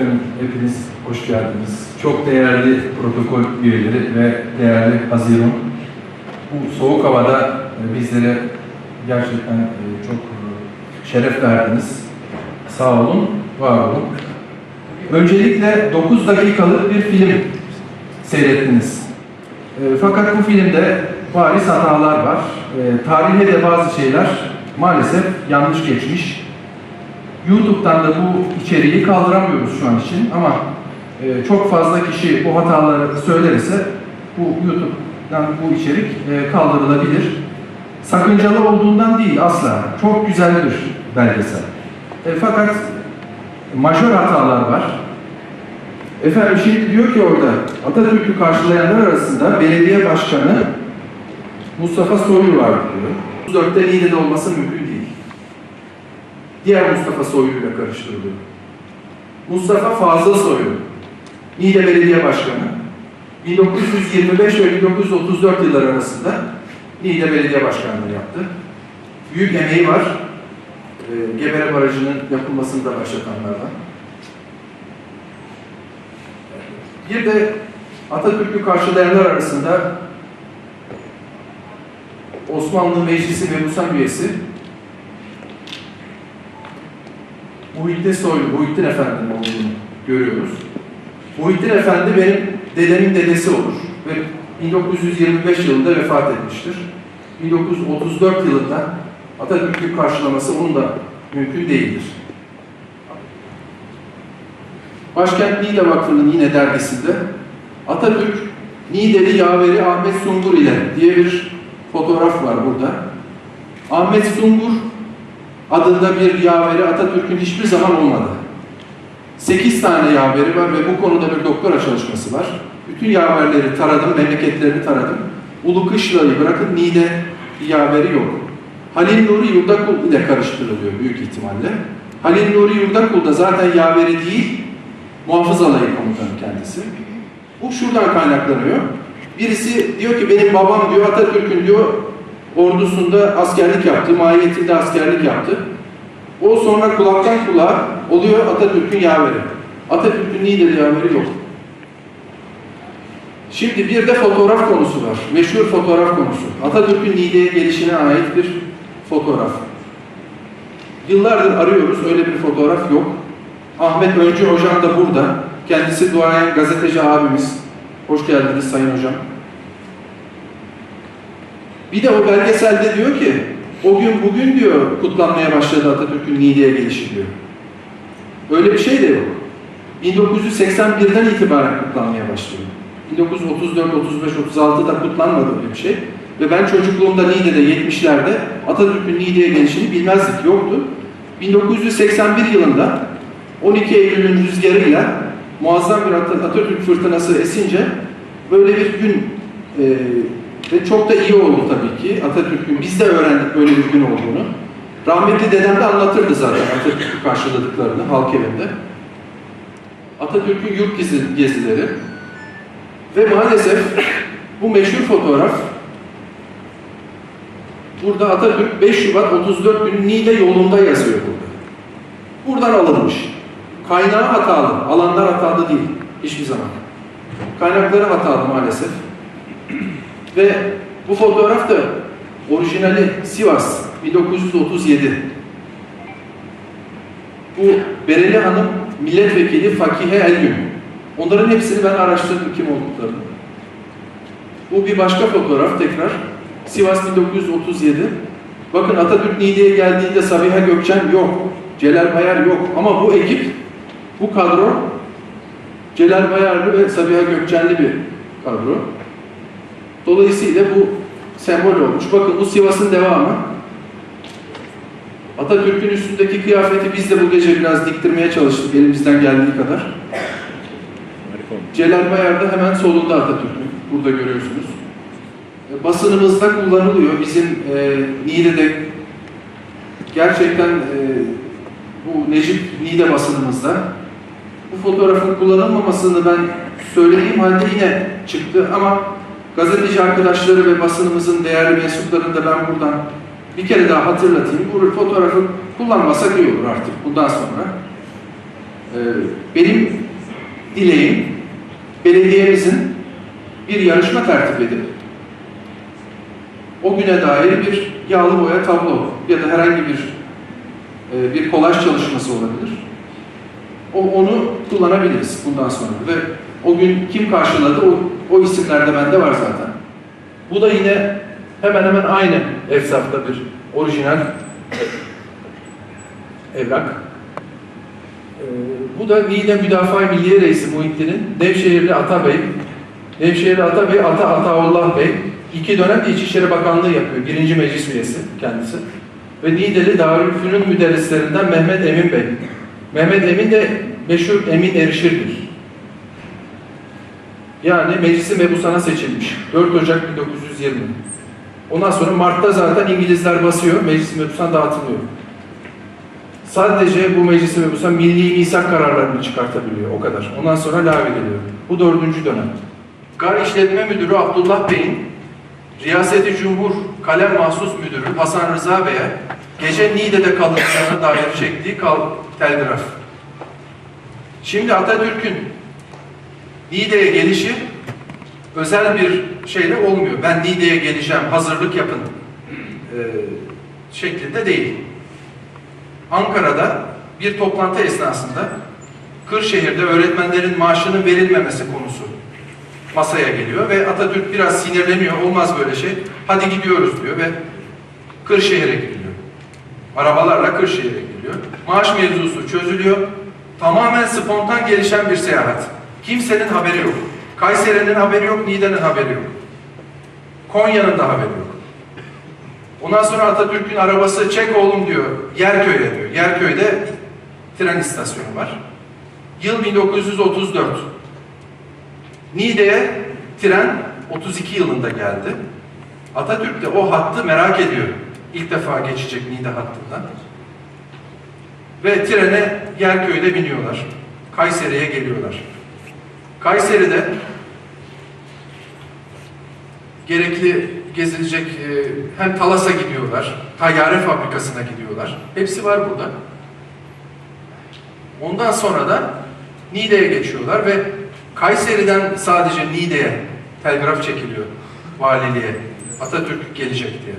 Efendim hepiniz hoş geldiniz. Çok değerli protokol üyeleri ve değerli Haziran. Bu soğuk havada e, bizlere gerçekten e, çok e, şeref verdiniz. Sağ olun, var olun. Öncelikle 9 dakikalık bir film seyrettiniz. Fakat bu filmde bariz hatalar var. Tarihe de bazı şeyler maalesef yanlış geçmiş. YouTube'dan da bu içeriği kaldıramıyoruz şu an için ama e, çok fazla kişi bu hataları söylerse bu YouTube'dan bu içerik e, kaldırılabilir. Sakıncalı olduğundan değil asla. Çok güzel bir belgesel. E, fakat majör hatalar var. Efendim şimdi diyor ki orada Atatürk'ü karşılayanlar arasında belediye başkanı Mustafa Soylu var diyor. 34'te Niğde'de olması mümkün değil diğer Mustafa Soylu ile karıştırılıyor. Mustafa Fazıl Soylu, Niğde Belediye Başkanı, 1925 ve 1934 yılları arasında Niğde Belediye Başkanlığı yaptı. Büyük emeği var. E, Gebere Barajı'nın yapılmasını da başlatanlardan. Bir de Atatürk'ü karşılayanlar arasında Osmanlı Meclisi Mebusan üyesi Muhittin Soylu, Muhittin Efendi'nin olduğunu görüyoruz. Muhittin Efendi benim dedemin dedesi olur ve 1925 yılında vefat etmiştir. 1934 yılında Atatürk'ü karşılaması onun da mümkün değildir. Başkent Niğde Vakfı'nın yine dergisinde Atatürk Niğdeli Yaveri Ahmet Sungur ile diye bir fotoğraf var burada. Ahmet Sungur adında bir yaveri Atatürk'ün hiçbir zaman olmadı. 8 tane yaveri var ve bu konuda bir doktora çalışması var. Bütün yaverleri taradım, memleketlerini taradım. Ulu Kışla'yı bırakın Niğde yaveri yok. Halil Nuri Yurdakul ile karıştırılıyor büyük ihtimalle. Halil Nuri Yurdakul da zaten yaveri değil, muhafız alayı komutanı kendisi. Bu şuradan kaynaklanıyor. Birisi diyor ki benim babam diyor Atatürk'ün diyor ordusunda askerlik yaptı, mahiyetinde askerlik yaptı. O sonra kulaktan kulağa oluyor Atatürk'ün yaveri. Atatürk'ün Niğde'li yaveri yok. Şimdi bir de fotoğraf konusu var. Meşhur fotoğraf konusu. Atatürk'ün Niğde'ye gelişine ait bir fotoğraf. Yıllardır arıyoruz, öyle bir fotoğraf yok. Ahmet Öncü Hocam da burada. Kendisi duayen gazeteci abimiz. Hoş geldiniz Sayın Hocam. Bir de o belgeselde diyor ki, o gün bugün diyor kutlanmaya başladı Atatürk'ün Niğde'ye gelişi diyor. Öyle bir şey de yok. 1981'den itibaren kutlanmaya başlıyor. 1934, 35, 36'da kutlanmadı öyle bir şey. Ve ben çocukluğumda Niğde'de 70'lerde Atatürk'ün Niğde'ye gelişini bilmezdik, yoktu. 1981 yılında 12 Eylül'ün rüzgarıyla muazzam bir Atatürk fırtınası esince böyle bir gün e, ve çok da iyi oldu tabii ki Atatürk'ün. Biz de öğrendik böyle bir gün olduğunu. Rahmetli dedem de anlatırdı zaten Atatürk'ü karşıladıklarını halk evinde. Atatürk'ün yurt gezi- gezileri. Ve maalesef bu meşhur fotoğraf burada Atatürk 5 Şubat 34 günü Niğde yolunda yazıyor burada. Buradan alınmış. Kaynağı hatalı, alanlar hatalı değil hiçbir zaman. Kaynakları hatalı maalesef. Ve bu fotoğraf da orijinali Sivas 1937. Bu Bereli Hanım milletvekili Fakihe Elgün. Onların hepsini ben araştırdım kim olduklarını. Bu bir başka fotoğraf tekrar. Sivas 1937. Bakın Atatürk Niğde'ye geldiğinde Sabiha Gökçen yok. Celal Bayar yok. Ama bu ekip, bu kadro Celal Bayarlı ve Sabiha Gökçenli bir kadro. Dolayısıyla bu sembol olmuş. Bakın bu Sivas'ın devamı. Atatürk'ün üstündeki kıyafeti biz de bu gece biraz diktirmeye çalıştık elimizden geldiği kadar. Celal Bayar da hemen solunda Atatürk'ün. Burada görüyorsunuz. E, Basınımızda kullanılıyor. Bizim e, Niğde'de gerçekten e, bu Necip Niğde basınımızda bu fotoğrafın kullanılmamasını ben söylediğim halde yine çıktı ama gazeteci arkadaşları ve basınımızın değerli mensuplarını da ben buradan bir kere daha hatırlatayım. Bu fotoğrafı kullanmasak iyi olur artık bundan sonra. Ee, benim dileğim belediyemizin bir yarışma tertip edip o güne dair bir yağlı boya tablo ya da herhangi bir e, bir kolaj çalışması olabilir. O, onu kullanabiliriz bundan sonra ve o gün kim karşıladı o, o isimler de bende var zaten. Bu da yine hemen hemen aynı efsafta bir orijinal evrak. Ee, bu da Niğde Müdafaa Milliye Reisi Muhittin'in Nevşehirli Atabey, Nevşehirli Atabey, Ata Ataullah Bey, iki dönem İçişleri Bakanlığı yapıyor. Birinci meclis üyesi kendisi. Ve Niğdeli Darülfünun müderrislerinden Mehmet Emin Bey. Mehmet Emin de meşhur Emin Erişir'dir. Yani meclisi mebusana seçilmiş. 4 Ocak 1920. Ondan sonra Mart'ta zaten İngilizler basıyor, meclis mebusan dağıtılıyor. Sadece bu meclisi mebusan milli misak kararlarını çıkartabiliyor, o kadar. Ondan sonra lağvediliyor. Bu dördüncü dönem. Gar İşletme Müdürü Abdullah Bey'in Riyaseti Cumhur Kalem Mahsus Müdürü Hasan Rıza Bey'e gece Niğde'de kaldıklarına dair çektiği kal telgraf. Şimdi Atatürk'ün Niğde'ye gelişi özel bir şeyle olmuyor. Ben Niğde'ye geleceğim, hazırlık yapın e, şeklinde değil. Ankara'da bir toplantı esnasında Kırşehir'de öğretmenlerin maaşının verilmemesi konusu masaya geliyor ve Atatürk biraz sinirleniyor. Olmaz böyle şey. Hadi gidiyoruz diyor ve Kırşehir'e gidiliyor. Arabalarla Kırşehir'e gidiliyor. Maaş mevzusu çözülüyor. Tamamen spontan gelişen bir seyahat. Kimsenin haberi yok. Kayseri'nin haberi yok, Niğde'nin haberi yok. Konya'nın da haberi yok. Ondan sonra Atatürk'ün arabası çek oğlum diyor, Yerköy'e diyor. Yerköy'de tren istasyonu var. Yıl 1934. Niğde'ye tren 32 yılında geldi. Atatürk de o hattı merak ediyor. İlk defa geçecek Niğde hattından. Ve trene Yerköy'de biniyorlar. Kayseri'ye geliyorlar. Kayseri'de gerekli gezilecek e, hem Talas'a gidiyorlar, tayyare fabrikasına gidiyorlar. Hepsi var burada. Ondan sonra da Niğde'ye geçiyorlar ve Kayseri'den sadece Niğde'ye telgraf çekiliyor valiliğe. Atatürk gelecek diye.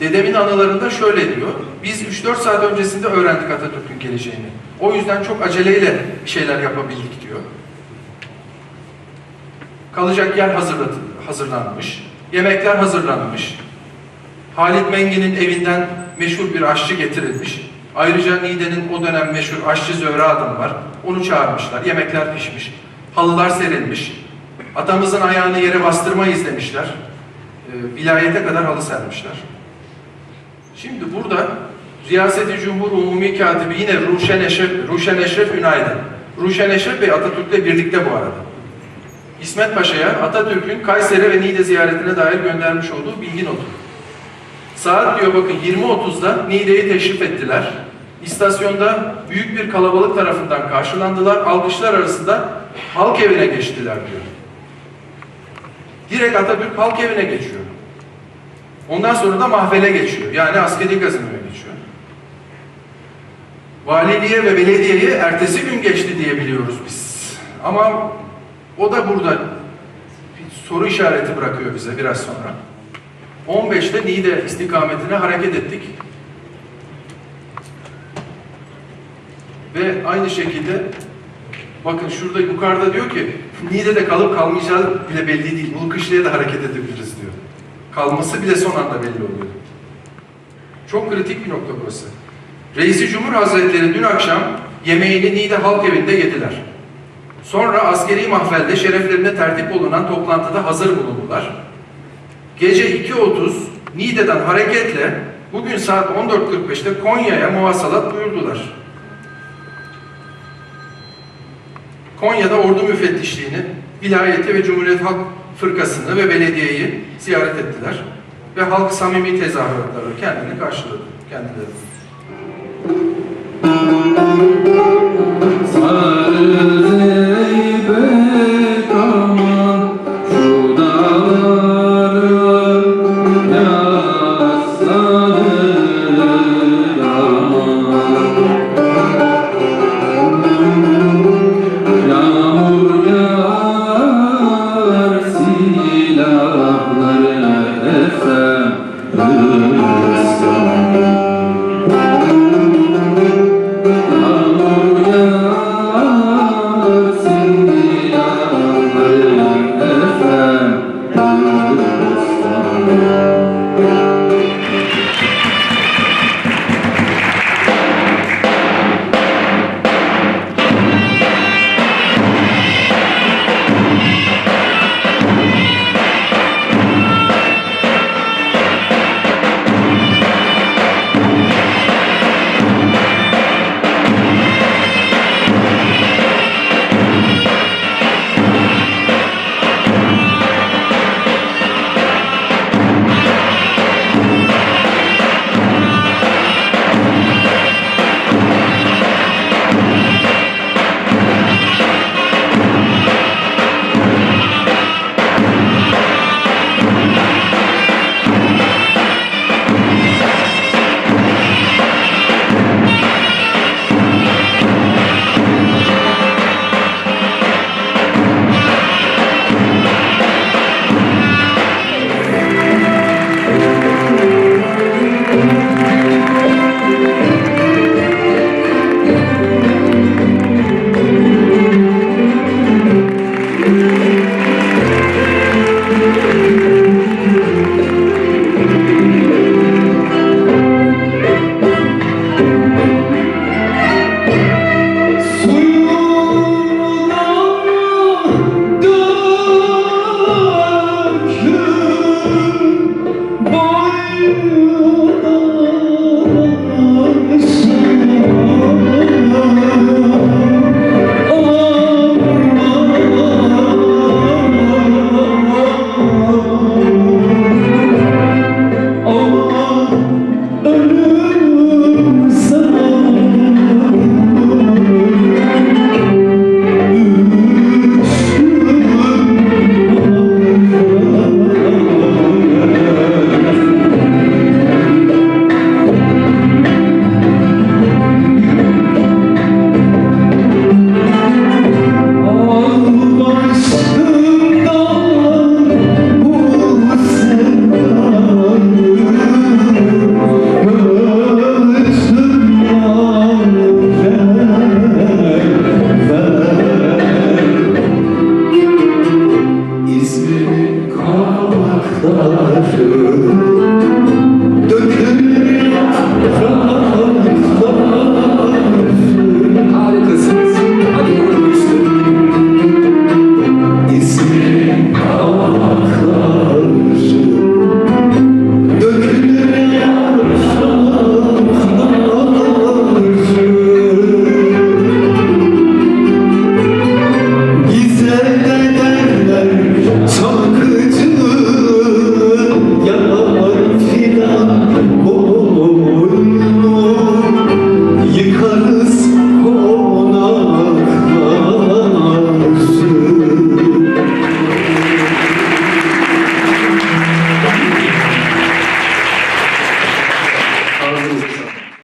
Dedemin anılarında şöyle diyor. Biz 3-4 saat öncesinde öğrendik Atatürk'ün geleceğini. O yüzden çok aceleyle bir şeyler yapabildik diyor. Kalacak yer hazırlanmış. Yemekler hazırlanmış. Halit Mengi'nin evinden meşhur bir aşçı getirilmiş. Ayrıca Niğde'nin o dönem meşhur aşçı Zöhre adamı var. Onu çağırmışlar. Yemekler pişmiş. Halılar serilmiş. Atamızın ayağını yere bastırmayız demişler. E, vilayete kadar halı sermişler. Şimdi burada Riyaseti Cumhur Umumi Katibi yine Ruşen Eşref, Ruşen Eşref Ünaydın. Ruşen Eşref Bey Atatürk'le birlikte bu arada. İsmet Paşa'ya Atatürk'ün Kayseri ve Niğde ziyaretine dair göndermiş olduğu bilgi notu. Saat diyor bakın 20.30'da Niğde'yi teşrif ettiler. İstasyonda büyük bir kalabalık tarafından karşılandılar. Alkışlar arasında halk evine geçtiler diyor. Direkt Atatürk halk evine geçiyor. Ondan sonra da mahvele geçiyor. Yani askeri gazinoya geçiyor. Valiliğe ve belediyeye ertesi gün geçti diye biliyoruz biz. Ama o da burada soru işareti bırakıyor bize biraz sonra. 15'te Niğde istikametine hareket ettik. Ve aynı şekilde bakın şurada yukarıda diyor ki Niğde'de kalıp kalmayacağı bile belli değil. Ulkışlı'ya da hareket edebiliriz diyor. Kalması bile son anda belli oluyor. Çok kritik bir nokta burası. Reisi Cumhur Hazretleri dün akşam yemeğini Niğde Halk Evi'nde yediler. Sonra askeri mahvelde şereflerine tertip olunan toplantıda hazır bulundular. Gece 2.30 Niğde'den hareketle bugün saat 14.45'te Konya'ya muvasalat buyurdular. Konya'da ordu müfettişliğini, vilayeti ve Cumhuriyet Halk Fırkası'nı ve belediyeyi ziyaret ettiler. Ve halk samimi tezahüratlarla kendini karşıladı kendileri. Senhor.